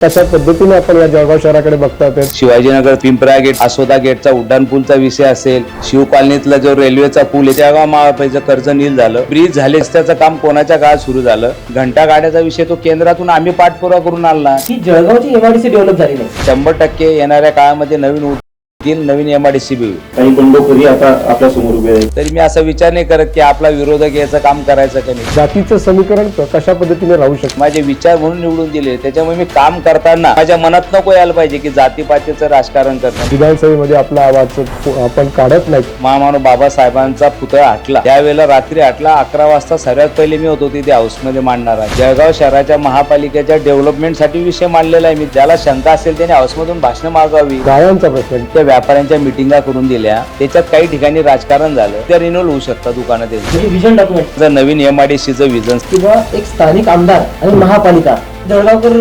कशा पद्धतीने आपण या जळगाव शहराकडे बघता ते शिवाजीनगर पिंपरा गेट आसोदा गेटचा उड्डाण पूलचा विषय असेल शिव कॉलनीतला जो रेल्वेचा पूल आहे त्या महापाईचं कर्ज नील झालं. ब्रिज झाले रस्त्याचं काम कोणाच्या काळात सुरू झालं? घंटा गाड्याचा विषय तो केंद्रातून आम्ही पाठपुरावा करून आणला. ही जळगावची एमआयडीसी डेव्हलप झाली नाही. शंभर टक्के येणाऱ्या काळामध्ये नवीन उद्योग नवीन एमआयडीसी बी होईल. काही बंडखोरी आता आपल्यासमोर उभे आहेत. तरी मी असा विचार नाही करत की आपला विरोधक याचं काम करायचं का नाही. जातीचं समीकरण कशा पद्धतीने राहू शकतं? माझे विचार म्हणून निवडून दिले. त्याच्यामुळे मी काम करताना माझ्या मनात नको यायला पाहिजे की जातीपातीचं राजकारण करणं. विधानसभेमध्ये आपला आवाज आपण काढत नाही. महामानव बाबासाहेबांचा पुतळा हटला त्यावेळेला रात्री हटला अकरा वाजता सर्वात पहिले मी होतो तिथे हाऊसमध्ये मांडणारा. जळगाव शहराच्या महापालिकेच्या डेव्हलपमेंटसाठी विषय मांडलेला आहे मी. ज्याला शंका असेल त्याने हाऊसमधून भाषण मागावी गाळ्यांचा प्रश्न. त्या व्यापाऱ्यांच्या मिटिंगा करून दिल्या. त्याच्यात काही ठिकाणी राजकारण झालं. त्या रिन्युअल होऊ शकतात दुकानं त्यांची. विजन डॉक्युमेंट जर नवीन एमआयडीसीचं विजन किंवा एक स्थानिक आमदार आणि महापालिका जळगावकर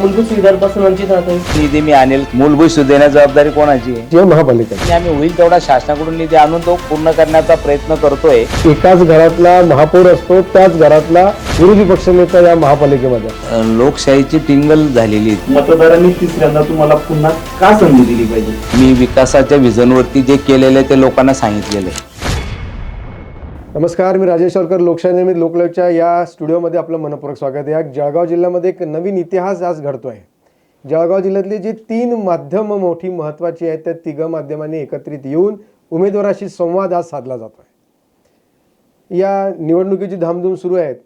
मूलभूत सुविधांपासून वंचित राहतोय निधी मी आणेल मूलभूत सुधारण्याची जबाबदारी कोणाची? आहे जे महापालिका आणि आम्ही होईल तेवढा शासनाकडून निधी आणून तो पूर्ण करण्याचा प्रयत्न करतोय. एकाच घरातला महापौर असतो त्याच घरातला विरोधी पक्षनेता या महापालिकेमध्ये. असतो. लोकशाहीची टिंगल झालेली. आहे. मतदारांनी तिसऱ्यांदा तुम्हाला पुन्हा का संधी दिली पाहिजे? मी विकासाच्या विजनवरती जे केलेलं आहे ते लोकांना सांगितलेलं आहे. नमस्कार मी राजेश शवरकर लोकशाही निर्मित लोकलयच्या या स्टुडिओमध्ये आपलं मनपूर्वक स्वागत आहे. या जळगाव जिल्ह्यामध्ये एक नवीन इतिहास आज घडतो आहे जळगाव जिल्ह्यातली जी तीन माध्यमं मोठी महत्त्वाची आहेत त्या तिघं माध्यमांनी एकत्रित येऊन उमेदवाराशी संवाद आज साधला जातो आहे या निवडणुकीची धामधूम सुरू आहेत.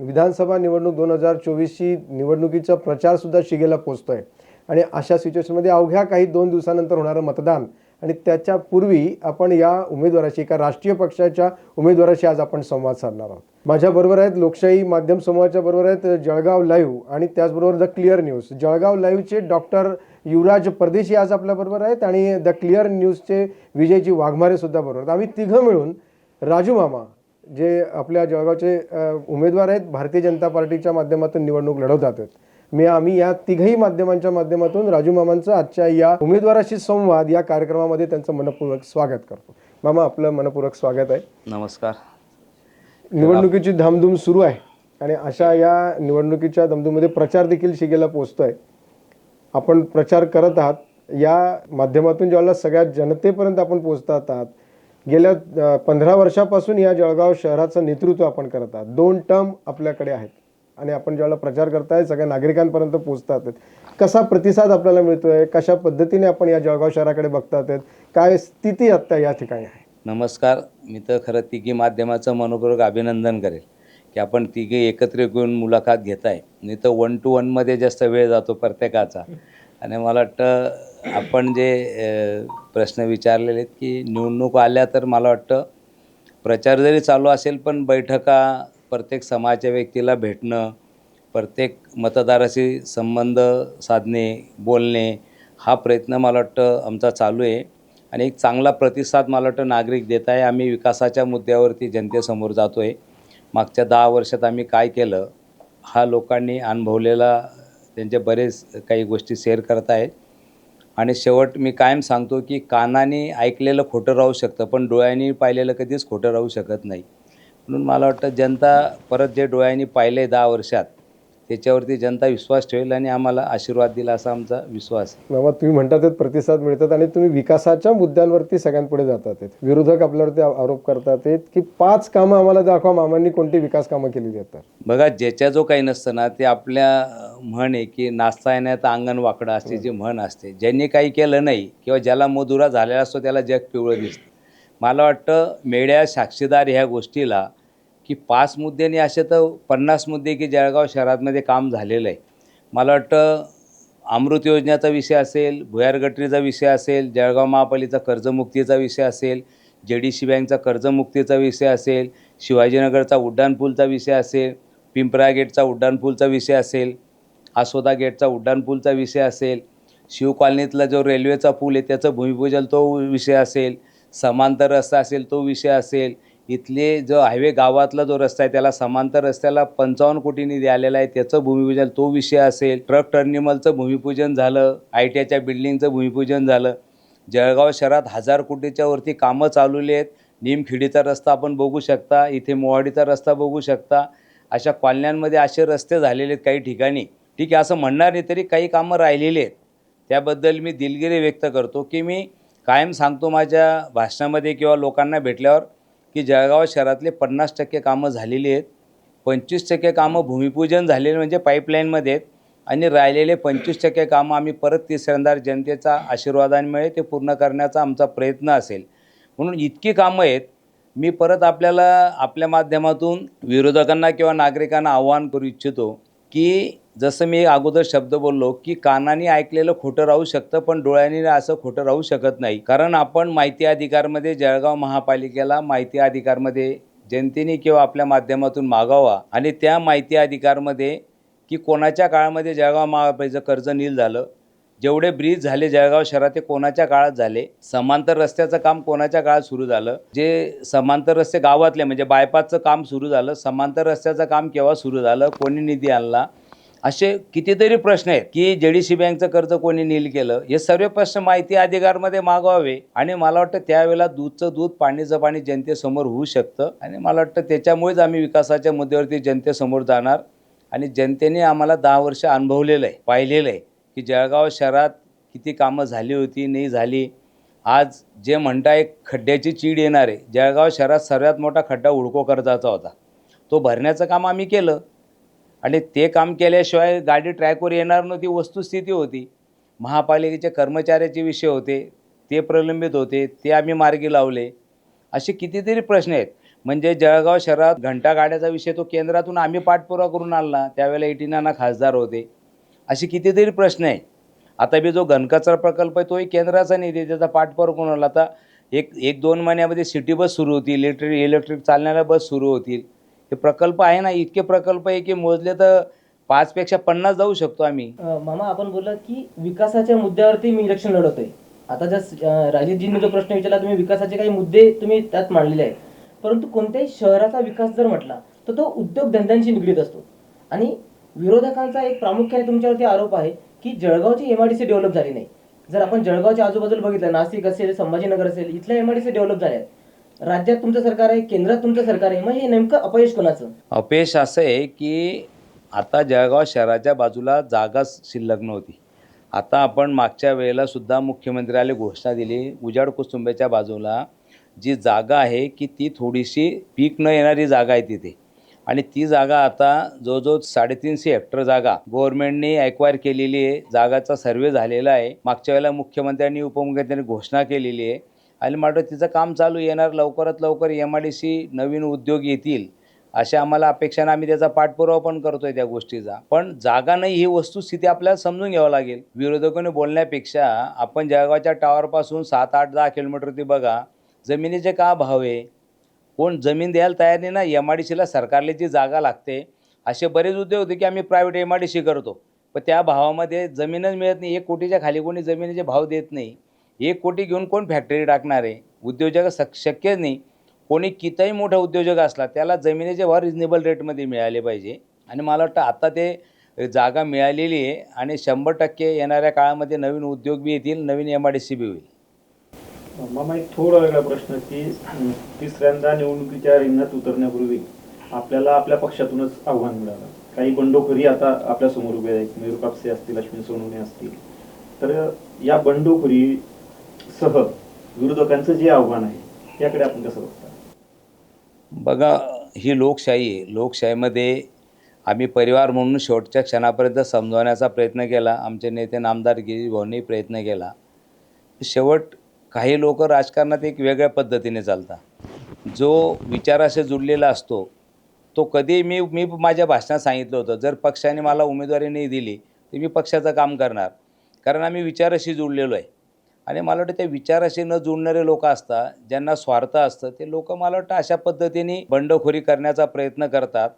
विधानसभा निवडणूक दोन हजार चोवीसची निवडणुकीचा प्रचारसुद्धा शिगेला पोचतो आहे आणि अशा सिच्युएशनमध्ये अवघ्या काही दोन दिवसानंतर होणारं मतदान आणि त्याच्यापूर्वी आपण या उमेदवाराशी एका राष्ट्रीय पक्षाच्या उमेदवाराशी आज आपण संवाद साधणार आहोत. माझ्याबरोबर आहेत लोकशाही माध्यम समूहाच्या बरोबर आहेत जळगाव लाईव्ह आणि त्याचबरोबर द क्लिअर न्यूज. जळगाव लाईव्हचे डॉक्टर युवराज परदेशी आज आपल्याबरोबर आहेत आणि द क्लिअर न्यूजचे विजयजी वाघमारे सुद्धा बरोबर आहेत. आम्ही तिघं मिळून राजू मामा जे आपल्या जळगावचे उमेदवार आहेत भारतीय जनता पार्टीच्या माध्यमातून निवडणूक लढवतात आहेत. मी आम्ही या तिघही माध्यमांच्या माध्यमातून राजू मामांचं आजच्या या उमेदवाराशी संवाद या कार्यक्रमामध्ये त्यांचं मनपूर्वक स्वागत करतो. मामा आपलं मनपूर्वक स्वागत आहे. नमस्कार. निवडणुकीची धामधूम सुरू आहे आणि अशा या निवडणुकीच्या धामधूममध्ये प्रचार देखील शिगेला पोचतोय. आपण प्रचार करत आहात. या माध्यमातून ज्यावेळेला सगळ्या जनतेपर्यंत आपण पोचतात आहात गेल्या पंधरा वर्षापासून या जळगाव शहराचं नेतृत्व आपण करत आहात. दोन टर्म आपल्याकडे आहेत. आणि आपण ज्यावेळेला प्रचार करताय सगळ्या नागरिकांपर्यंत पोचतात कसा प्रतिसाद आपल्याला मिळतोय? कशा पद्धतीने आपण या जळगाव शहराकडे बघतात? काय स्थिती आत्ता या ठिकाणी आहे? नमस्कार. मी तर खरं तिघी माध्यमाचं मनपूर्वक अभिनंदन करेल की आपण तिघे एकत्र येऊन मुलाखत घेत आहे नाही तर वन टू वनमध्ये जास्त वेळ जातो प्रत्येकाचा. आणि मला वाटतं आपण जे प्रश्न विचारलेले आहेत की निवडणूक आल्या तर मला वाटतं प्रचार जरी चालू असेल पण बैठका प्रत्येक समाजाच्या व्यक्तीला भेटणं प्रत्येक मतदाराशी संबंध साधणे बोलणे हा प्रयत्न मला वाटतं आमचा चालू आहे. आणि एक चांगला प्रतिसाद मला वाटतं नागरिक देत आहे. आम्ही विकासाच्या मुद्द्यावरती जनतेसमोर जातो आहे मागच्या दहा वर्षात आम्ही काय केलं हा लोकांनी अनुभवलेला त्यांचे बरेच काही गोष्टी शेअर करत आहेत. आणि शेवट मी कायम सांगतो की कानाने ऐकलेलं खोटं राहू शकतं पण डोळ्यांनी पाहिलेलं कधीच खोटं राहू शकत नाही. म्हणून मला वाटतं जनता परत जे डोळ्यांनी पाहिलं आहे दहा वर्षात त्याच्यावरती जनता विश्वास ठेवेल आणि आम्हाला आशीर्वाद दिला असा आमचा विश्वास आहे. बाबा तुम्ही म्हणतात प्रतिसाद मिळतात आणि तुम्ही विकासाच्या मुद्द्यांवरती सगळ्यांपुढे जातात. विरोधक आपल्यावरती आरोप करतात की पाच कामं आम्हाला दाखवा मामांनी कोणती विकास कामं केलेली आहेत बघा ज्याच्या जो काही नसतं ना ते आपल्या म्हण आहे की नाचता येण्यात अंगण वाकडं असते जी म्हण असते. ज्यांनी काही केलं नाही किंवा ज्याला मधुरा झालेला असतो त्याला जग पिवळं दिसतं. मला वाटतं मेड्या साक्षीदार ह्या गोष्टीला की पाच मुद्द्यांनी असे तर पन्नास मुद्दे की जळगाव शहरामध्ये काम झालेलं आहे. मला वाटतं अमृत योजनेचा विषय असेल भुयार गटरीचा विषय असेल जळगाव महापालिकेचा कर्जमुक्तीचा विषय असेल जे डी सी बँकचा कर्जमुक्तीचा विषय असेल शिवाजीनगरचा उड्डाणपूलचा विषय असेल पिंपरा गेटचा उड्डाणपूलचा विषय असेल आसोदा गेटचा उड्डाणपूलचा विषय असेल शिव कॉलनीतला जो रेल्वेचा पूल आहे त्याचं भूमिपूजन तो विषय असेल समांतर रस्ता असेल तो विषय असेल इथले जो हायवे गावातला जो रस्ता आहे त्याला समांतर रस्त्याला पंचावन्न कोटी निधी आलेला आहे त्याचं भूमिपूजन तो विषय असेल ट्रक टर्मिनलचं भूमिपूजन झालं आय टी आयच्या बिल्डिंगचं भूमिपूजन झालं जळगाव शहरात हजार कोटीच्या वरती कामं चालवली आहेत निमखिडीचा रस्ता आपण बघू शकता इथे मोवाडीचा रस्ता बघू शकता अशा कॉलन्यांमध्ये असे रस्ते झालेले आहेत काही ठिकाणी. ठीक आहे असं म्हणणार नाही तरी काही कामं राहिलेली आहेत. त्याबद्दल मी दिलगिरी व्यक्त करतो की मी कायम सांगतो माझ्या भाषणामध्ये किंवा लोकांना भेटल्यावर की जळगाव शहरातले पन्नास टक्के कामं झालेली आहेत. पंचवीस टक्के कामं भूमिपूजन झालेले म्हणजे पाईपलाईनमध्ये आहेत. आणि राहिलेले पंचवीस टक्के कामं आम्ही परत तिसऱ्यांदा जनतेचा आशीर्वादांमुळे ते पूर्ण करण्याचा आमचा प्रयत्न असेल. म्हणून इतकी कामं आहेत. मी परत आपल्याला आपल्या माध्यमातून विरोधकांना किंवा नागरिकांना आव्हान करू इच्छितो की जसं मी अगोदर शब्द बोललो की कानाने ऐकलेलं खोटं राहू शकतं पण डोळ्याने असं खोटं राहू शकत नाही. कारण आपण माहिती अधिकारमध्ये जळगाव महापालिकेला माहिती अधिकारमध्ये जनतेने किंवा आपल्या माध्यमातून मागावा आणि त्या माहिती अधिकारमध्ये की कोणाच्या काळामध्ये जळगाव महापालिकेचं कर्ज नील झालं जेवढे ब्रिज झाले जळगाव शहरात ते कोणाच्या काळात झाले? समांतर रस्त्याचं काम कोणाच्या काळात सुरू झालं? जे समांतर रस्ते गावातले म्हणजे बायपासचं काम सुरू झालं समांतर रस्त्याचं काम केव्हा सुरू झालं? कोणी निधी आणला? असे कितीतरी प्रश्न आहेत की जे डी सी बँकचं कर्ज कोणी नील केलं? हे सर्व प्रश्न माहिती अधिकारमध्ये मागवावे. आणि मला वाटतं त्यावेळेला दूधचं दूध पाणीचं पाणी जनतेसमोर होऊ शकतं. आणि मला वाटतं त्याच्यामुळेच आम्ही विकासाच्या मुद्द्यावरती जनतेसमोर जाणार. आणि जनतेने आम्हाला दहा वर्ष अनुभवलेलं आहे पाहिलेलं आहे. की जळगाव शहरात किती कामं झाली होती नाही झाली. आज जे म्हणता एक खड्ड्याची चीड येणार आहे. जळगाव शहरात सर्वात मोठा खड्डा उडको कर्जाचा होता. तो भरण्याचं काम आम्ही केलं. आणि ते काम केल्याशिवाय गाडी ट्रॅकवर येणार नव्हती वस्तुस्थिती होती. महापालिकेचे कर्मचाऱ्याचे विषय होते ते प्रलंबित होते ते आम्ही मार्गी लावले. असे कितीतरी प्रश्न आहेत. म्हणजे जळगाव शहरात घंटा गाड्याचा विषय तो केंद्रातून आम्ही पाठपुरावा करून आणला. त्यावेळेला एटीनाना खासदार होते. असे कितीतरी प्रश्न आहे आता बी जो घनकचरा प्रकल्प आहे तोही केंद्राचा निधी त्याचा पाठपुरावा कोणाला आता एक एक दोन महिन्यामध्ये सिटी बस सुरू होतील इलेक्ट्रिक इलेक्ट्रिक चालणाऱ्या बस सुरू होतील. हे प्रकल्प आहे ना? इतके प्रकल्प आहे की मोजले तर पाचपेक्षा पन्नास जाऊ शकतो आम्ही. मामा आपण बोललात की विकासाच्या मुद्द्यावरती मी इलेक्शन लढवतोय. आता जर अं, राजेशजींनी जो प्रश्न विचारला तुम्ही विकासाचे काही मुद्दे तुम्ही त्यात मांडलेले आहेत. परंतु कोणत्याही शहराचा विकास जर म्हटला तर तो उद्योगधंद्यांशी निगडीत असतो. आणि विरोधकांचा एक प्रामुख्याने तुमच्यावरती आरोप आहे की जळगावची एमआयडीसी डेव्हलप झाली नाही. जर आपण जळगावच्या आजूबाजूला बघितलं नाशिक असेल संभाजीनगर असेल इथल्या एमआयडीसी डेव्हलप झाल्या राज्यात तुमचं सरकार आहे केंद्रात तुमचं सरकार आहे मग हे नेमकं अपयश कोणाचं? अपयश असं आहे की आता जळगाव शहराच्या बाजूला जागाच शिल्लक नव्हती आता आपण मागच्या वेळेला सुद्धा मुख्यमंत्र्याला घोषणा दिली उजाड कुसुंबेच्या बाजूला जी जागा आहे की ती थोडीशी पीक न येणारी जागा आहे तिथे. आणि ती जागा आता जवळजवळ साडेतीनशे हेक्टर जागा गव्हर्नमेंटने ॲक्वायर केलेली आहे. जागाचा सर्वे झालेला आहे. मागच्या वेळेला मुख्यमंत्र्यांनी उपमुख्यमंत्र्यांनी घोषणा केलेली आहे. आणि मात्र तिचं काम चालू येणार लवकरात लवकर एम आय डी सी नवीन उद्योग येतील अशा आम्हाला अपेक्षाने आम्ही त्याचा पाठपुरावा पण करतोय त्या गोष्टीचा. पण जागा नाही ही वस्तुस्थिती आपल्याला समजून घ्यावं लागेल. विरोधकांनी बोलण्यापेक्षा आपण जळगावच्या टावरपासून सात आठ दहा किलोमीटर किलोमीटरवरती बघा. जमिनीचे का भाव आहे? कोण जमीन द्यायला तयार नाही ना एम आय डी सीला सरकारला जी जागा लागते असे बरेच उद्योग होते की आम्ही private M I D C करतो. पण त्या भावामध्ये जमीनच मिळत नाही एक कोटीच्या खाली कोणी जमिनीचे भाव देत नाही. एक कोटी घेऊन कोण फॅक्टरी टाकणार आहे? उद्योजक शक शक्य नाही. कोणी कितीही मोठा उद्योजक असला त्याला जमिनीचे भाव रिजनेबल रेटमध्ये मिळाले पाहिजे. आणि मला वाटतं आता ते जागा मिळालेली आहे आणि शंभर टक्के येणाऱ्या काळामध्ये नवीन उद्योग बी येतील नवीन एम आय डी सी बी होईल. मामा एक थोडा वेगळा प्रश्न की तिसऱ्यांदा निवडणुकीच्या रिंगणात उतरण्यापूर्वी आपल्याला आपल्या पक्षातूनच आव्हान मिळालं. काही बंडखोरी आता आपल्यासमोर उभे आहेत. मयूर कापसे असतील अश्विन सोनवणे असतील. तर या बंडखोरी सह विरोधकांचं जे आव्हान आहे याकडे आपण कसं बघता? बघा ही लोकशाही आहे. लोकशाहीमध्ये आम्ही परिवार म्हणून शेवटच्या क्षणापर्यंत समजवण्याचा प्रयत्न केला. आमचे नेते नामदार गिरीश भाऊंनी प्रयत्न केला. शेवट काही लोक राजकारणात एक वेगळ्या पद्धतीने चालतात. जो विचाराशी जुडलेला असतो तो कधी मी मी माझ्या भाषणात सांगितलं होतं जर पक्षाने मला उमेदवारी नाही दिली तर मी पक्षाचं काम करणार. कारण आम्ही विचाराशी जुडलेलो आहे. आणि मला वाटतं त्या विचाराशी न जुळणारे लोक असतात ज्यांना स्वार्थ असतं ते लोक मला वाटतं अशा पद्धतीने बंडखोरी करण्याचा प्रयत्न करतात.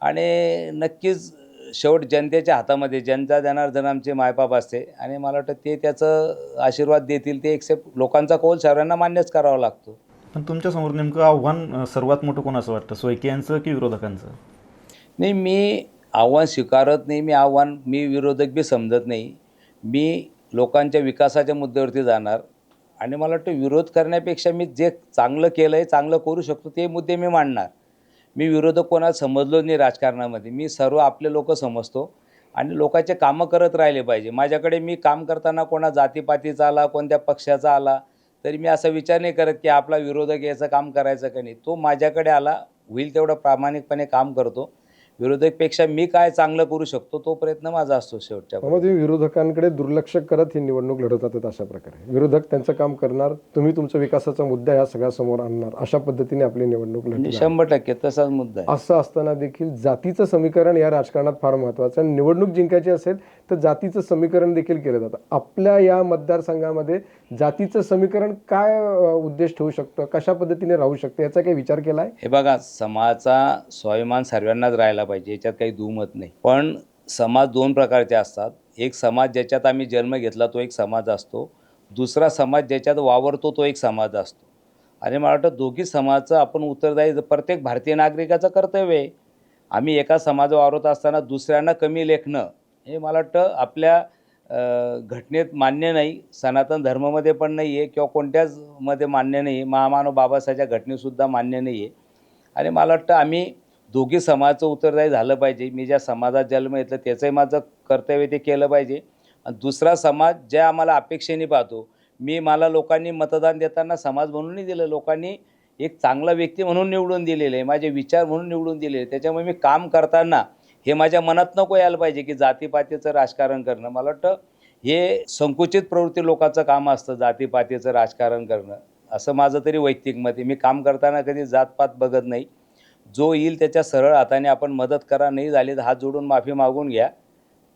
आणि नक्कीच शेवट जनतेच्या हातामध्ये जनता जनार्दन आमचे मायबाप असते. आणि मला वाटतं ते त्याचं आशीर्वाद देतील ते एक्सेप्ट लोकांचा कौल सर्वांना मान्यच करावा लागतो. पण तुमच्यासमोर नेमकं आव्हान सर्वात मोठं कोणाचं वाटतं? सोयके यांचं की विरोधकांचं? नाही मी आव्हान स्वीकारत नाही मी आव्हान मी विरोधक बी समजत नाही. मी लोकांच्या विकासाच्या मुद्द्यावरती जाणार. आणि मला वाटतं विरोध करण्यापेक्षा मी जे चांगलं केलं आहे चांगलं करू शकतो ते मुद्दे मी मांडणार. मी विरोधक कोणाला समजलो नाही राजकारणामध्ये. मी सर्व आपले लोक समजतो आणि लोकांचे कामं करत राहिले पाहिजे. माझ्याकडे मी काम करताना कोणा जातीपातीचा आला कोणत्या पक्षाचा आला तरी मी असा विचार नाही करत की आपला विरोधक याचं काम करायचं का नाही. तो माझ्याकडे आला होईल तेवढं प्रामाणिकपणे काम करतो. विरोधकपेक्षा मी काय चांगलं करू शकतो तो प्रयत्न माझा असतो शेवटच्या मग तुम्ही विरोधकांकडे दुर्लक्ष करत ही निवडणूक लढवतात अशा प्रकारे. विरोधक त्यांचं काम करणार तुम्ही तुमचा विकासाचा मुद्दा या सगळ्या समोर आणणार अशा पद्धतीने आपली निवडणूक लढली शंभर टक्के तसाच मुद्दा आहे. असं असताना देखील जातीचं समीकरण या राजकारणात फार महत्वाचं आहे. निवडणूक जिंकायची असेल तर जातीचं समीकरण देखील केलं जातं. आपल्या या मतदारसंघामध्ये जातीचं समीकरण काय उद्देश ठेवू शकतं? कशा पद्धतीने राहू शकतं? याचा काही विचार केला आहे हे बघा समाजाचा स्वाभिमान सर्वांनाच केला पाहिजे याच्यात काही दुमत नाही. पण समाज दोन प्रकारचे असतात. एक समाज ज्याच्यात आम्ही जन्म घेतला तो एक समाज असतो. दुसरा समाज ज्याच्यात वावरतो तो एक समाज असतो. आणि मला वाटतं दोघी समाजाचं आपण उत्तरदायी प्रत्येक भारतीय नागरिकाचं कर्तव्य आहे. आम्ही एका समाज वावरत असताना दुसऱ्यांना कमी लेखणं हे मला वाटतं आपल्या घटनेत मान्य नाही. सनातन धर्मामध्ये पण नाही आहे किंवा कोणत्याच मध्ये मान्य नाही आहे महामानव बाबासाहेबच्या घटनेसुद्धा मान्य नाही आहे आणि मला वाटतं आम्ही दोघी समाजाचं उत्तरदायी झालं पाहिजे. मी ज्या समाजात जन्म घेतला त्याचंही माझं कर्तव्य ते केलं पाहिजे. आणि दुसरा समाज ज्या आम्हाला अपेक्षेने पाहतो मी मला लोकांनी मतदान देताना समाज म्हणूनही दिलं. लोकांनी एक चांगला व्यक्ती म्हणून निवडून दिलेलं आहे माझे विचार म्हणून निवडून दिलेले आहे त्याच्यामुळे मी काम करताना हे माझ्या मनात नको यायला पाहिजे की जातीपातीचं राजकारण करणं. मला वाटतं हे संकुचित प्रवृत्ती लोकांचं काम असतं जातीपातीचं राजकारण करणं. असं माझं तरी वैयक्तिक मत आहे. मी काम करताना कधी जातपात बघत नाही. जो येईल त्याच्या सरळ हाताने आपण मदत करा नाही झाली तर हात जोडून माफी मागून घ्या.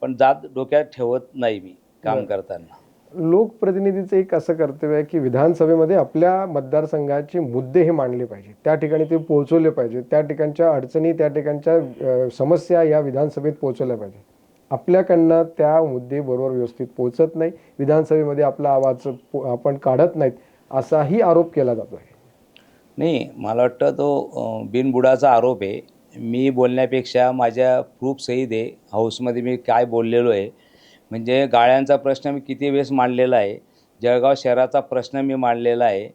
पण जात डोक्यात ठेवत नाही मी काम. करताना. लोकप्रतिनिधीचं एक असं कर्तव्य आहे की विधानसभेमध्ये आपल्या मतदारसंघाचे मुद्दे हे मांडले पाहिजे त्या ठिकाणी ते पोहोचवले पाहिजे त्या ठिकाणच्या अडचणी त्या ठिकाणच्या समस्या या विधानसभेत पोहोचवल्या पाहिजे आपल्याकडनं त्या मुद्दे बरोबर व्यवस्थित पोहोचत नाही. विधानसभेमध्ये आपला आवाज आपण काढत नाहीत असाही आरोप केला जातो आहे नाही मला वाटतं तो बिनबुडाचा आरोप आहे. मी बोलण्यापेक्षा माझ्या प्रूफ सहित आहे. हाऊसमध्ये मी काय बोललेलो आहे? म्हणजे गाळ्यांचा प्रश्न मी किती वेळेस मांडलेला आहे? जळगाव शहराचा प्रश्न मी मांडलेला आहे.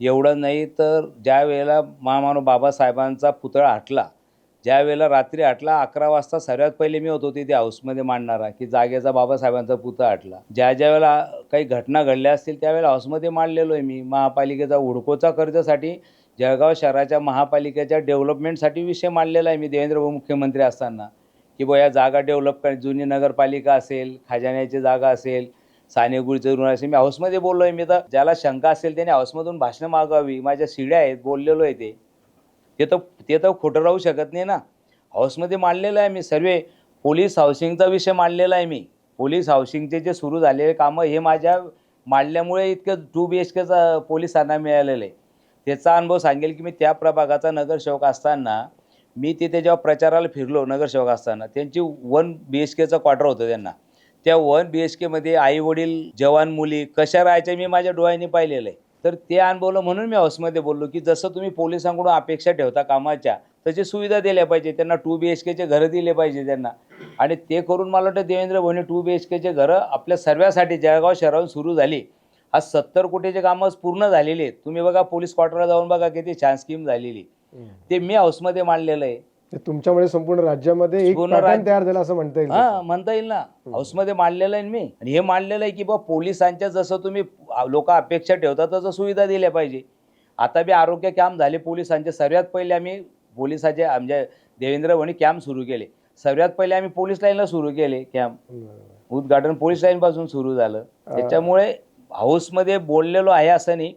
एवढं नाही तर ज्या वेळेला महामानव बाबासाहेबांचा पुतळा हटला ज्या वेळेला रात्री हटला अकरा वाजता सर्वात पहिले मी होतो तिथे हाऊसमध्ये मांडणारा की जागेचा बाबासाहेबांचा पुतळा हटला. ज्या ज्या वेळेला काही घटना घडल्या असतील त्यावेळेला हाऊसमध्ये मांडलेलो आहे मी. महापालिकेचा हुडकोचा कर्जासाठी जळगाव शहराच्या महापालिकेच्या डेव्हलपमेंटसाठी विषय मांडलेला आहे. मी देवेंद्र मुख्यमंत्री असताना की बुवा या जागा डेव्हलप कर जुनी नगरपालिका असेल खजान्याची जागा असेल सानेगुडीचं ऋण असेल. मी हाऊसमध्ये बोललो आहे मी तर ज्याला शंका असेल त्याने हाऊसमधून भाषणं मागावी. माझ्या शिड्या आहेत बोललेलो आहे ते. ते तर ते तर खोटं राहू शकत नाही ना. हाऊसमध्ये मांडलेलं आहे मी. सर्व पोलीस हाऊसिंगचा विषय मांडलेला आहे मी. पोलीस हाऊसिंगचे जे सुरू झालेले कामं हे माझ्या मांडल्यामुळे इतकं टू बी एच केचा पोलिसांना मिळालेलं आहे. त्याचा अनुभव सांगेल की मी त्या प्रभागाचा नगरसेवक असताना मी तिथे जेव्हा प्रचाराला फिरलो नगरसेवक असताना त्यांची वन बी एच केचं क्वार्टर होतं त्यांना. त्या वन बी एच केमध्ये आई वडील जवान मुली कशा राहायच्या मी माझ्या डोळ्यांनी पाहिलेलं आहे. तर ते अनुभवलं म्हणून मी हाऊसमध्ये बोललो की जसं तुम्ही पोलिसांकडून अपेक्षा ठेवता कामाच्या तशी सुविधा दिल्या पाहिजे. त्यांना टू बी एच केचे घरं दिले पाहिजे त्यांना. आणि ते करून मला वाटतं Devendra Bhone two B H केचे घरं आपल्या सर्वांसाठी जळगाव शहरावर सुरू झाली. आज सत्तर कोटीचे कामं पूर्ण झालेली आहेत. तुम्ही बघा पोलीस क्वार्टरला जाऊन बघा किती छान स्कीम झालेली. ते मी हाऊसमध्ये मांडलेलं आहे. ते तुमच्यामुळे संपूर्ण राज्यामध्ये एक तयार झाला असं म्हणता येईल हा म्हणता येईल ना. हाऊसमध्ये मांडलेलं आहे मी. आणि हे मांडलेलं आहे की बा पोलिसांच्या जसं तुम्ही लोक अपेक्षा ठेवतात तसं सुविधा दिल्या पाहिजे. आता बी आरोग्य कॅम्प झाले पोलिसांचे. सर्वात पहिले आम्ही पोलिसाचे म्हणजे देवेंद्र भोणे कॅम्प सुरू केले. सर्वात पहिले आम्ही पोलीस लाईनला सुरू केले कॅम्प उद्घाटन पोलीस लाईन पासून सुरू झालं. त्याच्यामुळे हाऊसमध्ये बोललेलो आहे असं नाही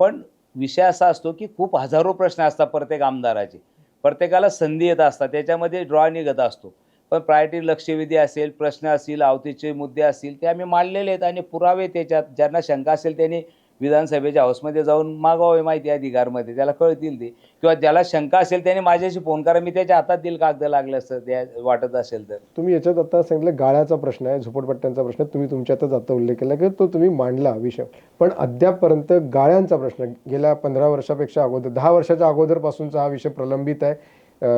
पण विषय असा असतो की खूप हजारो प्रश्न असतात प्रत्येक आमदाराचे. प्रत्येकाला संधी येत असतात त्याच्यामध्ये ड्रॉ निघत असतो. पण प्रायोरिटी लक्षवेधी असेल प्रश्न असतील आवतीचे मुद्दे असतील ते आम्ही मांडलेले आहेत आणि पुरावे त्याच्यात ज्यांना शंका असेल त्यांनी विधानसभेच्या हाऊसमध्ये जाऊन मागवावे माहिती अधिकारमध्ये त्याला कळतील ते. किंवा ज्याला शंका असेल त्याने माझ्याशी फोन करा मी त्याच्या हातात देईल कागद लागलं असतं त्या वाटत असेल तर. तुम्ही याच्यात आता सांगितलं गाळ्याचा प्रश्न आहे झोपडपट्ट्यांचा प्रश्न तुम्ही तुमच्यातच आता उल्लेख केला की तो तुम्ही मांडला विषय पण अद्यापपर्यंत गाळ्यांचा प्रश्न गेल्या पंधरा वर्षापेक्षा अगोदर दहा वर्षाच्या अगोदरपासूनचा हा विषय प्रलंबित आहे.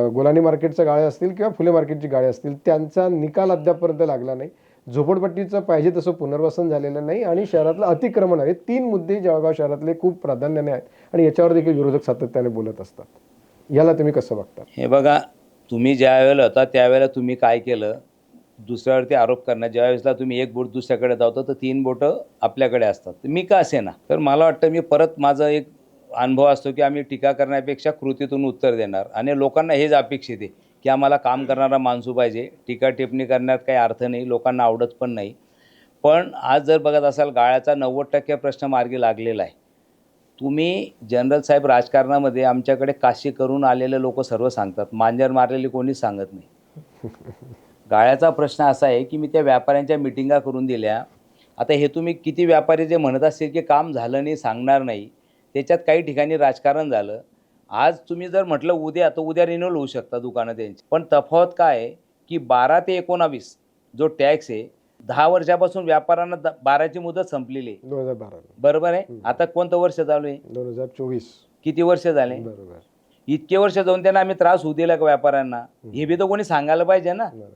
गोलानी मार्केटच्या गाळे असतील किंवा फुले मार्केटची गाळे असतील त्यांचा निकाल अद्यापपर्यंत लागला नाही. झोपडपट्टीचं पाहिजे तसं पुनर्वसन झालेलं नाही आणि शहरातलं अतिक्रमण आहे. तीन मुद्दे जळगाव शहरातले खूप प्राधान्याने आहेत आणि याच्यावर देखील विरोधक सातत्याने बोलत असतात. याला तुम्ही कसं बघता? हे बघा तुम्ही ज्या वेळेला होता त्यावेळेला तुम्ही काय केलं? दुसऱ्यावरती आरोप करणार ज्यावेळेसला तुम्ही एक बोट दुसऱ्याकडे धावतो तर तीन बोटं आपल्याकडे असतात. तर मी का असे ना तर मला वाटतं मी परत माझं एक अनुभव असतो की आम्ही टीका करण्यापेक्षा कृतीतून उत्तर देणार आणि लोकांना हेच अपेक्षित आहे. की आम्हाला काम करणारा माणसू पाहिजे. टीका टिप्पणी करण्यात काही अर्थ नाही लोकांना आवडत पण नाही. पण आज जर बघत असाल गाळ्याचा नव्वद टक्के प्रश्न मार्गी लागलेला आहे. तुम्ही जनरल साहेब राजकारणामध्ये आमच्याकडे काशी करून आलेले लोक सर्व सांगतात. मांजर मारलेली कोणीच सांगत नाही. गाळ्याचा प्रश्न असा आहे की मी त्या व्यापाऱ्यांच्या मिटिंगा करून दिल्या. आता हे तुम्ही किती व्यापारी जे म्हणत असतील की काम झालं नाही सांगणार नाही त्याच्यात काही ठिकाणी राजकारण झालं. आज तुम्ही जर म्हटलं उद्या तर उद्या रिन्युअल होऊ शकता दुकानं त्यांची. पण तफावत काय आहे की बारा ते एकोणावीस जो टॅक्स आहे दहा वर्षापासून व्यापाऱ्यांना द- बाराची मुदत संपलेली आहे. दोन हजार बारा बरोबर आहे? आता कोणतं वर्ष चालू आहे? दोन हजार चोवीस. किती वर्ष झाले? बरोबर. इतके वर्ष जाऊन त्यांना आम्ही त्रास होऊ दिला का व्यापाऱ्यांना? हे बी तर कोणी सांगायला पाहिजे ना. बरोबर.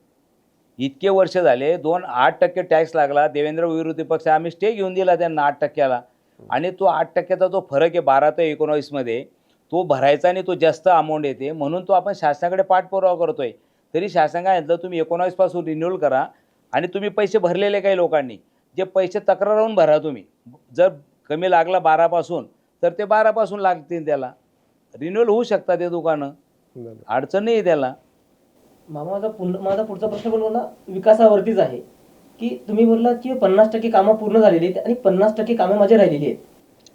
इतके वर्ष झाले दोन आठ टक्के टॅक्स लागला देवेंद्र विरोधी पक्ष आम्ही स्टे घेऊन दिला त्यांना आठ टक्क्याला. आणि तो आठ टक्क्याचा जो फरक आहे बारा ते एकोणावीसमध्ये तो भरायचा आणि तो जास्त अमाऊंट येते. म्हणून तो आपण शासनाकडे पाठपुरावा करतोय. तरी शासन काय म्हटलं तुम्ही एकोणावीसपासून रिन्युअल करा आणि तुम्ही पैसे भरलेले काही लोकांनी. जे पैसे तक्रारून भरा तुम्ही. जर कमी लागला बारापासून तर ते बारापासून लागतील त्याला. रिन्युअल होऊ शकतात ते दुकानं. अडचण नाही आहे त्याला. मामा माझा पुन्हा माझा पुढचा प्रश्न पण बोलला विकासावरतीच आहे. की तुम्ही बोलला की पन्नास टक्के कामं पूर्ण झालेली आहेत आणि पन्नास टक्के कामं माझी राहिलेली आहेत.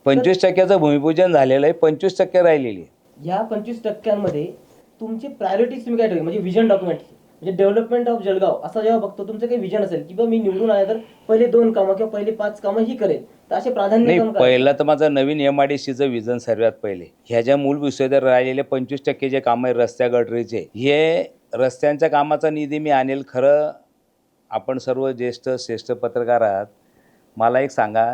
पंचवीस टक्क्याचं भूमिपूजन झालेलं आहे पंचवीस टक्के राहिलेली आहे. ह्या पंचवीस टक्क्यांमध्ये तुमची प्रायोरिटीज तुम्ही काय ठेवली? म्हणजे विजन डॉक्युमेंट म्हणजे डेव्हलपमेंट ऑफ जळगाव असं जेव्हा बघतो तुमचं काही विजन असेल की बा मी निवडून आल्या तर पहिले दोन कामं किंवा पहिले पाच कामं ही करेल. तर असे प्राधान्य नाही काम काय? पहिलं तर माझं नवीन एम आय डी सीचं विजन सर्वात पहिले. ह्या ज्या मूल विषयात राहिलेले पंचवीस टक्के जे कामं आहे रस्त्या गटरीचे हे रस्त्यांच्या कामाचा निधी मी आणेल. खरं आपण सर्व ज्येष्ठ श्रेष्ठ पत्रकार आहात. मला एक सांगा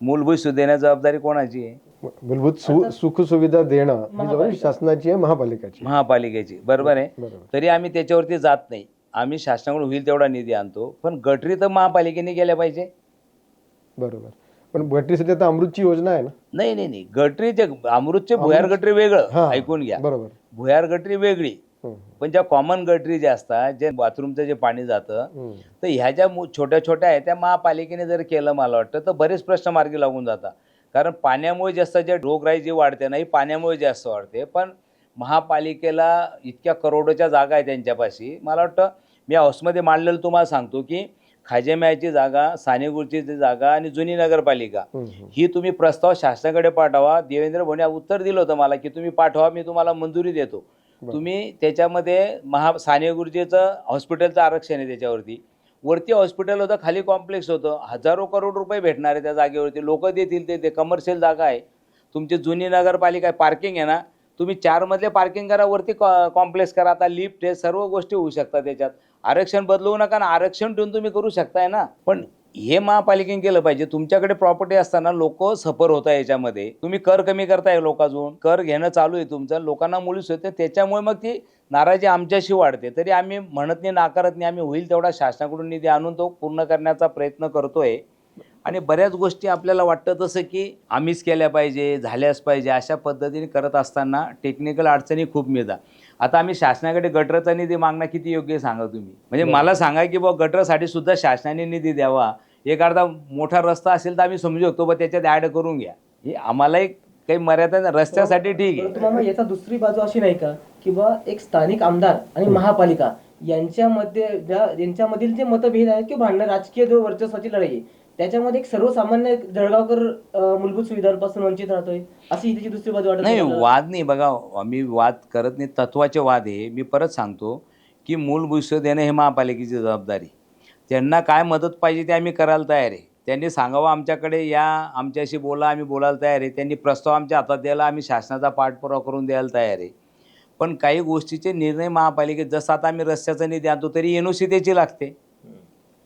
मूलभूत सुविधा जबाबदारी कोणाची आहे? मूलभूत सु सुख सुविधा देणं ही जबाबदारी. शासनाची आहे महापालिकाची महापालिकेची. बरोबर आहे? बरोबर. तरी आम्ही त्याच्यावरती जात नाही. आम्ही शासनाकडून होईल तेवढा निधी आणतो. पण गटरी तर महापालिकेने गेल्या पाहिजे. बरोबर. पण गटरीसाठी आता अमृतची योजना आहे ना? नाही नाही नाही. गटरीचे अमृतचे भुयार गटरी वेगळं. हा. ऐकून घ्या. बरोबर. भुयार गटरी वेगळी. पण ज्या कॉमन गटरी जे असतात जे बाथरूमचं जे पाणी जातं. तर ह्या ज्या छोट्या छोट्या आहेत त्या महापालिकेने जर केलं मला वाटतं तर बरेच प्रश्न मार्गी लागून जातात कारण पाण्यामुळे जास्त जे रोगराई जी वाढते ना ही पाण्यामुळे जास्त वाढते पण महापालिकेला इतक्या करोडोच्या जागा आहे त्यांच्यापाशी मला वाटतं मी हाऊसमध्ये मांडलेलं तुम्हाला सांगतो की खाजेम्याची जागा सानेगुरची जागा आणि जुनी नगरपालिका. ही तुम्ही प्रस्ताव शासनाकडे पाठवा देवेंद्र भोणे उत्तर दिलं होतं मला की तुम्ही पाठवा मी तुम्हाला मंजुरी देतो. तुम्ही त्याच्यामध्ये महा साने गुरुजीचं हॉस्पिटलचं आरक्षण आहे त्याच्यावरती. वरती हॉस्पिटल होतं खाली कॉम्प्लेक्स होतं. हजारो करोड रुपये भेटणार आहे त्या जागेवरती. लोक देतील ते ते कमर्शियल जागा आहे. तुमची जुनी नगरपालिका आहे पार्किंग आहे ना. तुम्ही चार मधले पार्किंग करा वरती कॉम्प्लेक्स करा. आता लिफ्ट आहे सर्व गोष्टी होऊ शकतात त्याच्यात. आरक्षण बदलवू नका ना. आरक्षण ठेवून तुम्ही करू शकताय ना. पण हे महापालिकेने केलं पाहिजे. तुमच्याकडे प्रॉपर्टी असताना लोक सफर होत आहे याच्यामध्ये. तुम्ही कर कमी करताय लोकांजून कर घेणं चालू आहे तुमचं. लोकांना मुलीच होते. त्याच्यामुळे मग ती नाराजी आमच्याशी वाढते. तरी आम्ही म्हणत नाही नाकारत नाही. आम्ही होईल तेवढा शासनाकडून निधी आणून तो पूर्ण करण्याचा प्रयत्न करतोय. आणि बऱ्याच गोष्टी आपल्याला वाटतं तसं की आम्हीच केल्या पाहिजे झाल्याच पाहिजे. अशा पद्धतीने करत असताना टेक्निकल अडचणी खूप मिळतात. आता आम्ही शासनाकडे गटरचा निधी मागणं किती योग्य सांगा तुम्ही. म्हणजे मला सांगा की बा गटरसाठी सुद्धा शासनाने निधी द्यावा. एक अर्धा मोठा रस्ता असेल तर आम्ही समजू शकतो बा त्याच्यात ॲड करून घ्या हे आम्हाला एक काही मर्यादा नाही. रस्त्यासाठी ठीक आहे परंतु मामा याचा दुसरी बाजू अशी नाही का की बा एक स्थानिक आमदार आणि महापालिका यांच्यामध्ये ज्या यांच्यामधील जे मतभेद आहेत किंवा भांडणं राजकीय जो वर्चस्वाची लढाई आहे त्याच्यामध्ये एक सर्वसामान्य जळगावकर अं, मूलभूत सुविधांपासून वंचित राहतोय अशी त्याची दुसरी बाजू वाटत नाही? वाद नाही बघा आम्ही वाद करत नाही तत्वाचे वाद आहे मी परत सांगतो की मूलभूत देणं हे महापालिकेची जबाबदारी त्यांना काय मदत पाहिजे ते आम्ही करायला तयार आहे. त्यांनी सांगावं आमच्याकडे या आमच्याशी बोला आम्ही बोलायला तयार आहे. त्यांनी प्रस्ताव आमच्या हातात द्यायला आम्ही शासनाचा पाठपुरावा करून द्यायला तयार आहे. पण काही गोष्टीचे निर्णय महापालिकेत जसं आता आम्ही रस्त्याचा निधी आणतो तरी एन ओ सी त्याची लागते.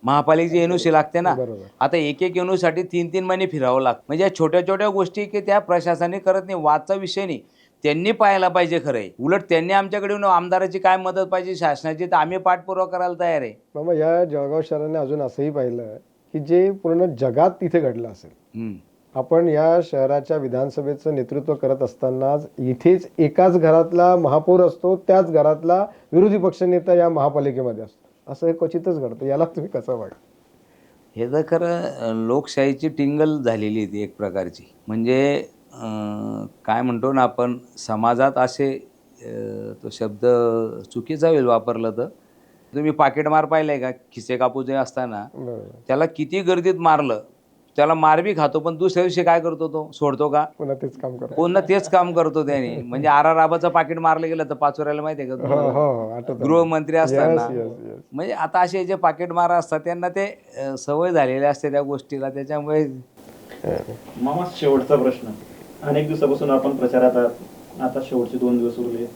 महापालिकेची एन ओ सी लागते ना. आता एक एक साठी तीन तीन महिने फिरावं लागतं. म्हणजे या छोट्या छोट्या गोष्टी की त्या प्रशासनाने करत नाही. वादचा विषय नाही. त्यांनी पाहायला पाहिजे खरं आहे उलट त्यांनी आमच्याकडे येऊन आमदाराची काय मदत पाहिजे शासनाची तर आम्ही पाठपुरावा करायला तयार आहे. मामा या जळगाव शहराने अजून असंही पाहिलं की जे पूर्ण जगात तिथे घडलं असेल हम्म. आपण या शहराच्या विधानसभेचं नेतृत्व करत असतानाच इथेच एकाच घरातला महापौर असतो त्याच घरातला विरोधी पक्षनेता या महापालिकेमध्ये असतो. असं हे क्वचितच घडतं. याला तुम्ही कसं बघा? हे तर खरं अं, लोकशाहीची टिंगल झालेली आहे ती एक प्रकारची. म्हणजे काय म्हणतो ना आपण समाजात असे तो शब्द चुकीचा होईल वापरलं तर. तुम्ही पाकिटमार पाहिलं आहे का? खिसे कापू जे असताना त्याला किती गर्दीत मारलं? त्याला मार बी खातो पण दुसऱ्या दिवशी काय करतो तो? सोडतो का? पुन्हा तेच काम करा पुन्हा तेच काम करतो त्याने. म्हणजे आर आर आबाचं पाकिट मारलं गेलं तर पाचोऱ्याला माहिती आहे का हो? हो हो गृहमंत्री असताना. म्हणजे आता असे जे पाकिट मारा असतात त्यांना ते सवय झालेली असते त्या गोष्टीला. त्याच्यामुळे मामा शेवटचा प्रश्न. अनेक दिवसापासून आपण प्रचारात आहात. आता शेवटचे दोन दिवस उरले.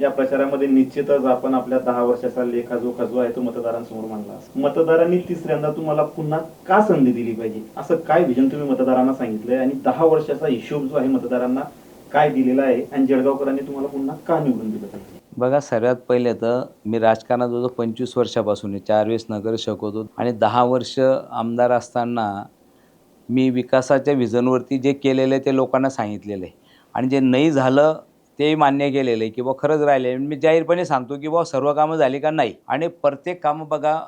या प्रचारामध्ये निश्चितच आपण आपल्या दहा वर्षाचा लेखा जो आहे तो मतदारांसमोर मांडला. मतदारांनी तिसऱ्यांदा तुम्हाला पुन्हा का संधी दिली पाहिजे? असं काय विजन तुम्ही मतदारांना सांगितलंय? आणि दहा वर्षाचा हिशोब जो आहे मतदारांना काय दिलेला आहे? आणि जळगावकरांनी तुम्हाला पुन्हा का निवडून दिलं पाहिजे? बघा सर्वात पहिले तर मी राजकारणात होतो पंचवीस वर्षापासून. आहे. चार वेळेस नगर होतो. आणि दहा वर्ष आमदार असताना मी विकासाच्या विजनवरती जे केलेलं आहे ते लोकांना सांगितलेलं आहे. आणि जे नाही झालं तेही मान्य केलेलं आहे की बुवा खरंच राहिले मी जाहीरपणे सांगतो की बुवा सर्व कामं झाली का नाही. आणि प्रत्येक कामं बघा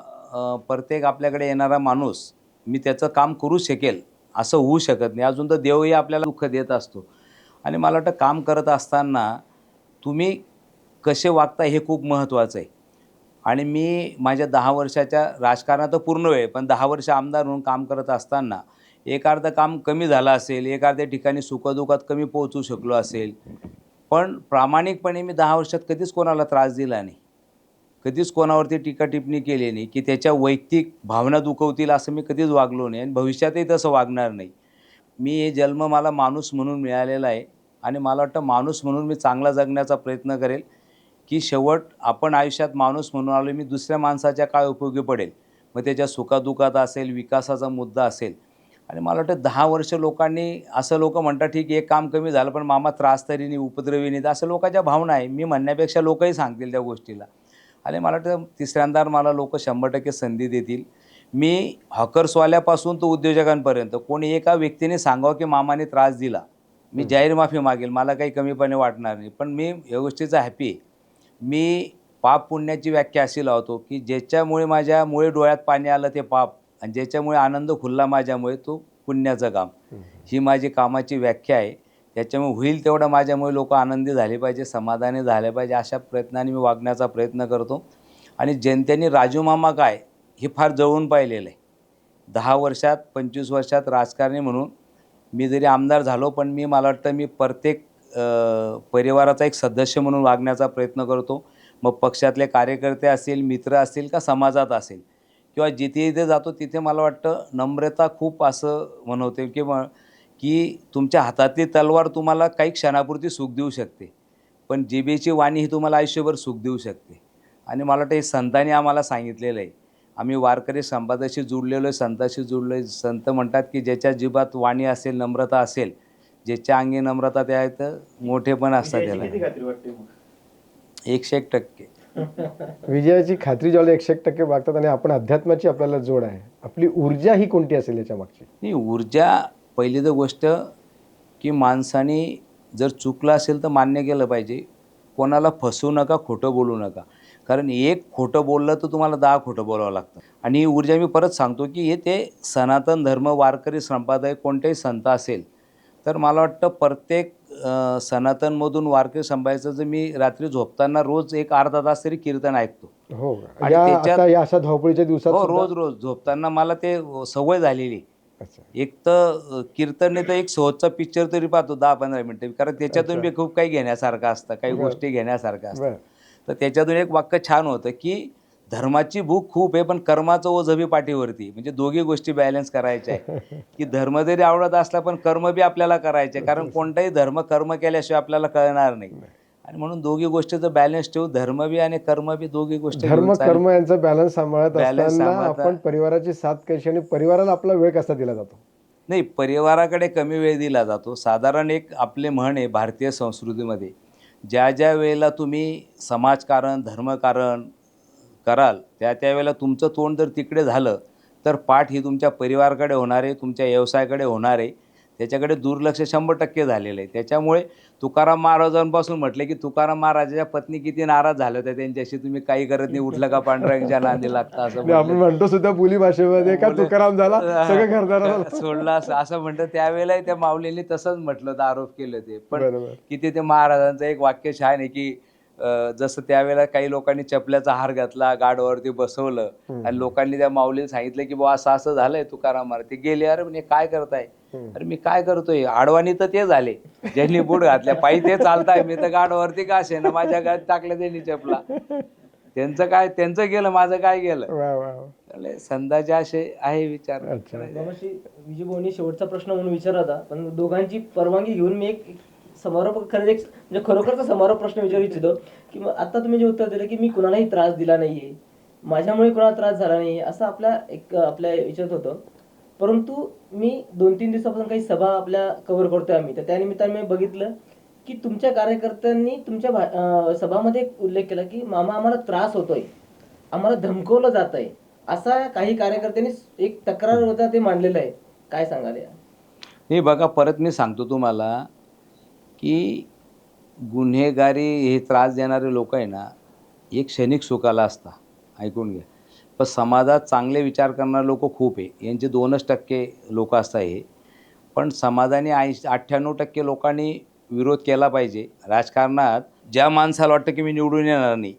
प्रत्येक आपल्याकडे येणारा माणूस मी त्याचं काम करू शकेल असं होऊ शकत नाही. अजून तर देवही आपल्याला दुःख देत असतो. आणि मला वाटतं काम करत असताना तुम्ही कसे वागता हे खूप महत्त्वाचं आहे. आणि मी माझ्या दहा वर्षाच्या राजकारणात तर पूर्ण वेळ पण दहा वर्ष आमदार म्हणून काम करत असताना एक काम कमी झालं असेल एक अर्ध्या ठिकाणी सुखदुःखात कमी पोहोचू शकलो असेल पण प्रामाणिकपणे मी दहा वर्षात कधीच कोणाला त्रास दिला नाही. कधीच कोणावरती टीका टिप्पणी केली नाही की त्याच्या वैयक्तिक भावना दुखवतील असं मी कधीच वागलो नाही आणि भविष्यातही तसं वागणार नाही. मी हे जन्म मला माणूस म्हणून मिळालेला आहे आणि मला वाटतं माणूस म्हणून मी चांगला जगण्याचा प्रयत्न करेल की शेवट आपण आयुष्यात माणूस म्हणून आलो मी दुसऱ्या माणसाच्या काय उपयोगी पडेल. मग त्याच्या सुखादुखात असेल विकासाचा मुद्दा असेल आणि मला वाटतं दहा वर्ष लोकांनी असं लोक म्हणतात ठीक एक काम कमी झालं पण मामा त्रास तरी नाही उपद्रवी नाही. असं लोकांच्या भावना आहे. मी म्हणण्यापेक्षा लोकही सांगतील त्या गोष्टीला. आणि मला वाटतं तिसऱ्यांदा मला लोक शंभर टक्के संधी देतील. मी हॉकर्सवाल्यापासून तो उद्योजकांपर्यंत कोणी एका व्यक्तीने सांगावं की मामाने त्रास दिला मी जाहीर माफी मागेल मला काही कमीपणे वाटणार नाही. पण मी या गोष्टीचा हॅपी आहे. मी पाप पुण्याची व्याख्या अशी लावतो की ज्याच्यामुळे माझ्यामुळे डोळ्यात पाणी आलं ते पाप. आणि ज्याच्यामुळे आनंद खुलला माझ्यामुळे तो पुण्याचं काम ही माझी कामाची व्याख्या आहे. त्याच्यामुळे होईल तेवढं माझ्यामुळे लोक आनंदी झाले पाहिजे समाधानी झाले पाहिजे अशा प्रयत्नाने मी वागण्याचा प्रयत्न करतो. आणि जनतेने राजू मामा काय हे फार जवळून पाहिलेलं आहे. दहा वर्षात पंचवीस वर्षात राजकारणी म्हणून मी जरी आमदार झालो पण मी मला वाटतं मी प्रत्येक परिवाराचा एक सदस्य म्हणून वागण्याचा प्रयत्न करतो. मग पक्षातले कार्यकर्ते असतील मित्र असतील का समाजात असेल किंवा जिथे जिथे जातो तिथे मला वाटतं नम्रता खूप असं म्हणवते की म की तुमच्या हातातली तलवार तुम्हाला काही क्षणापुरती सुख देऊ शकते. पण जिभेची वाणी ही तुम्हाला आयुष्यभर सुख देऊ शकते. आणि मला वाटतं हे संतांनी आम्हाला सांगितलेलं आहे. आम्ही वारकरी संपादाशी जुडलेलो आहे. संताशी जुडलो आहे संत म्हणतात की ज्याच्या जिभात वाणी असेल नम्रता असेल ज्याच्या अंगी नम्रता त्या आहेत मोठे पण असतात त्याला. एकशे एक टक्के. विजयाची खात्री ज्यावेळेला एकशे एक टक्के वागतात आणि आपण अध्यात्माची आपल्याला जोड आहे आपली ऊर्जा ही कोणती असेल याच्या मागची? नाही ऊर्जा पहिली तर गोष्ट की माणसाने जर चुकलं असेल तर मान्य केलं पाहिजे. कोणाला फसवू नका खोटं बोलू नका. कारण एक खोटं बोललं तर तुम्हाला दहा खोटं बोलावं लागतं. आणि ही ऊर्जा मी परत सांगतो की हे ते सनातन धर्म वारकरी संपादक कोणतेही संत असेल तर मला वाटतं प्रत्येक सनातनमधून वारकरी संप्रदायाचं जर मी रात्री झोपताना रोज एक अर्धा तास तरी कीर्तन ऐकतो. हो. अशा धावपळीच्या दिवसात हो रोज रोज झोपताना मला ते सवय झालेली. अच्छा. एक तर अ, कीर्तनने तर एक सोहचा पिक्चर तरी पाहतो दहा पंधरा मिनिटं. कारण त्याच्यातून बी खूप काही घेण्यासारखं असतं काही. गोष्टी घेण्यासारख्या असतात तर त्याच्यातून एक वाक्य छान होतं की धर्माची भूक खूप आहे पण कर्माचं ओझं बी पाठीवरती. म्हणजे दोघी गोष्टी बॅलन्स करायच्या आहे की धर्म जरी आवडत असला पण कर्म बी आपल्याला करायचे कारण कोणताही धर्म कर्म केल्याशिवाय आपल्याला कळणार नाही. आणि म्हणून दोघी गोष्टीचं बॅलन्स ठेवू धर्म बी आणि कर्म बी दोघी गोष्टी धर्म. कर्म यांचा बॅलन्स सांभाळत असताना आपण परिवाराची साथ कशी आणि परिवाराला आपला वेळ कसा दिला जातो? नाही परिवाराकडे कमी वेळ दिला जातो. साधारण एक आपले म्हण आहे भारतीय संस्कृतीमध्ये ज्या ज्या वेळेला तुम्ही समाजकारण धर्मकारण कराल त्या त्यावेळेला तुमचं तोंड जर तिकडे झालं तर पाठ ही तुमच्या परिवाराकडे होणार आहे तुमच्या व्यवसायाकडे होणार आहे त्याच्याकडे दुर्लक्ष शंभर टक्के झालेलं आहे. त्याच्यामुळे तुकाराम महाराजांपासून म्हटले की तुकाराम महाराजाच्या पत्नी किती नाराज झाल्या होत्या त्यांच्याशी तुम्ही काही करत नाही उठलं का पांढऱ्यांच्या नांदी लागता असं आपण. म्हणतो सुद्धा बोली भाषेमध्ये का तुकाराम झाला. सोडलं असं असं म्हणतं त्यावेळेला त्या माऊलींनी तसंच म्हटलं होतं आरोप केले ते पण किती ते महाराजांचं एक वाक्य छान आहे की जसं त्यावेळेला काही लोकांनी चपल्याचा हार घातला गाडवरती बसवलं आणि लोकांनी त्या माऊलीला सांगितलं की बुवा असं असं झालंय तुकाराम ते गेले अरे म्हणे काय करताय? अरे मी काय करतोय? आडवाणी तर ते झाले. ज्यांनी बूट घातल्या पायी ते चालताय. मी तर गाडवरती का असे ना माझ्या गाडीत टाकल्या त्यांनी चपला. त्यांचं काय त्यांचं गेलं माझं काय गेलं? संदाचे असे आहे विचार. विजय भाऊनी शेवटचा प्रश्न म्हणून विचारला होता पण दोघांची परवानगी घेऊन मी एक समारोप खरं एक म्हणजे खरोखरचा समारोप प्रश्न विचारू इच्छितो की मग आता तुम्ही जे उत्तर दिलं की मी कुणालाही त्रास दिला नाहीये माझ्यामुळे कुणाला त्रास झाला नाही असं आपल्या एक आपल्या विचारत होतं. परंतु मी दोन तीन दिवसापासून काही सभा आपल्या कव्हर करतोय आम्ही. तर त्यानिमित्ताने मी बघितलं की तुमच्या कार्यकर्त्यांनी तुमच्या भा- सभामध्ये एक उल्लेख केला की मामा आम्हाला त्रास होतोय. आम्हाला धमकवलं जात आहे असा काही कार्यकर्त्यांनी एक तक्रार होता ते मांडलेलं आहे. काय सांगाल या हे बघा परत मी सांगतो तुम्हाला. की गुन्हेगारी हे त्रास देणारे लोक आहे ना एक क्षणिक सुखाला असता ऐकून घ्या. पण समाजात चांगले विचार करणारे लोक खूप आहे. यांचे दोनच टक्के लोक असतात हे. पण समाजाने ऐंशी अठ्ठ्याण्णव टक्के लोकांनी विरोध केला पाहिजे. राजकारणात ज्या माणसाला वाटतं की मी निवडून येणार नाही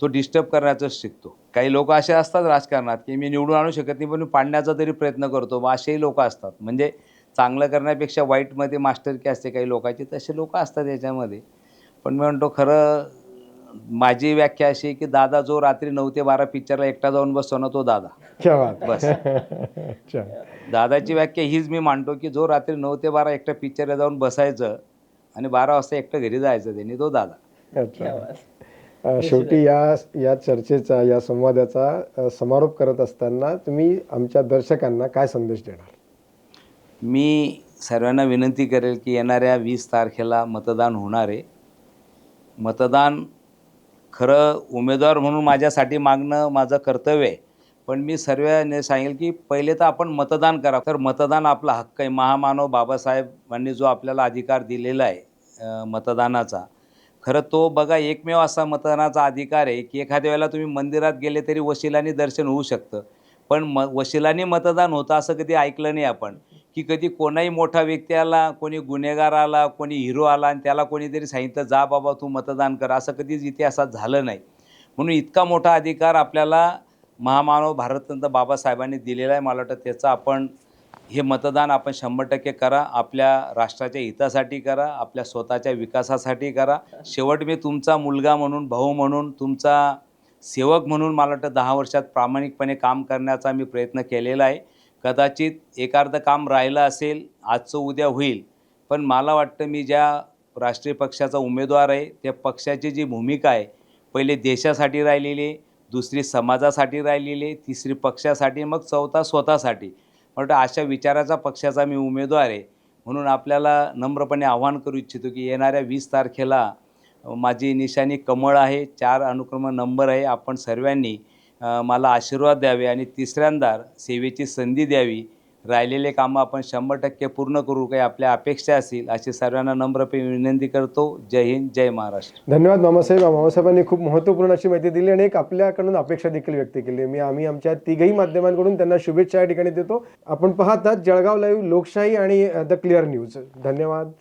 तो डिस्टर्ब करण्याचंच शिकतो. काही लोक असे असतात राजकारणात की मी निवडून आणू शकत नाही पण मी पाडण्याचा तरी प्रयत्न करतो. मग असेही लोक असतात. म्हणजे चांगलं करण्यापेक्षा वाईटमध्ये मास्टरकी असते काही लोकांची तसे लोक असतात याच्यामध्ये. पण मी म्हणतो खरं माझी व्याख्या अशी की दादा जो रात्री नऊ ते बारा पिक्चरला एकटा जाऊन बसतो ना तो दादा. क्या बात बस. दादाची व्याख्या हीच मी मांडतो की जो रात्री नऊ ते बारा एकटा पिक्चरला जाऊन बसायचं आणि बारा वाजता एकटं घरी जायचं त्यांनी तो दादा. शेवटी या या चर्चेचा या संवादाचा समारोप करत असताना तुम्ही आमच्या दर्शकांना काय संदेश देणार? मी सर्वांना विनंती करेल की येणाऱ्या वीस तारखेला मतदान होणार आहे. मतदान खरं उमेदवार म्हणून माझ्यासाठी मागणं माझं कर्तव्य आहे. पण मी सर्वांनी सांगेल की पहिले तर आपण मतदान करा. तर मतदान आपला हक्क आहे. महामानव बाबासाहेबांनी जो आपल्याला अधिकार दिलेला आहे मतदानाचा. खरं तो बघा एकमेव असा मतदानाचा अधिकार आहे की एखाद्या वेळेला तुम्ही मंदिरात गेले तरी वशिलाने दर्शन होऊ शकतं. पण म वशिलाने मतदान होतं असं कधी ऐकलं नाही आपण. की कधी कोणाही मोठा व्यक्ती आला कोणी गुन्हेगार आला कोणी हिरो आला आणि त्याला कोणीतरी सांगितलं जा बाबा तू मतदान कर. असं कधीच इतिहासात झालं नाही. म्हणून इतका मोठा अधिकार आपल्याला महामानव भारतरत्न बाबासाहेबांनी दिलेला आहे. मला वाटतं त्याचा आपण हे मतदान आपण शंभर टक्के करा. आपल्या राष्ट्राच्या हितासाठी करा. आपल्या स्वतःच्या विकासासाठी करा. शेवट मी तुमचा मुलगा म्हणून भाऊ म्हणून तुमचा सेवक म्हणून मला वाटतं दहा वर्षात प्रामाणिकपणे काम करण्याचा मी प्रयत्न केलेला आहे. कदाचित एखादं काम राहिलं असेल आजचं उद्या होईल. पण मला वाटतं मी ज्या राष्ट्रीय पक्षाचा उमेदवार आहे त्या पक्षाची जी भूमिका आहे पहिले देशासाठी राहिलेली आहे दुसरी समाजासाठी राहिलेली आहे तिसरी पक्षासाठी मग चौथा स्वतःसाठी. म्हटलं अशा विचाराचा पक्षाचा मी उमेदवार आहे. म्हणून आपल्याला नम्रपणे आवाहन करू इच्छितो की येणाऱ्या वीस तारखेला माझी निशाणी कमळ आहे चार अनुक्रम नंबर आहे आपण सर्वांनी मला आशीर्वाद द्यावे आणि तिसऱ्यांदा सेवेची संधी द्यावी. राहिलेले कामं आपण शंभर टक्के पूर्ण करू काही आपल्या अपेक्षा असतील अशी सर्वांना नम्रपणे विनंती करतो. जय हिंद जय महाराष्ट्र. धन्यवाद मामासाहेब मामासाहेबांनी खूप महत्त्वपूर्ण अशी माहिती दिली आणि एक आपल्याकडून अपेक्षा देखील व्यक्त केली. मी आम्ही आमच्या तिघही माध्यमांकडून त्यांना शुभेच्छा या ठिकाणी देतो. आपण पाहतात जळगाव लाईव्ह लोकशाही आणि द क्लिअर न्यूज धन्यवाद.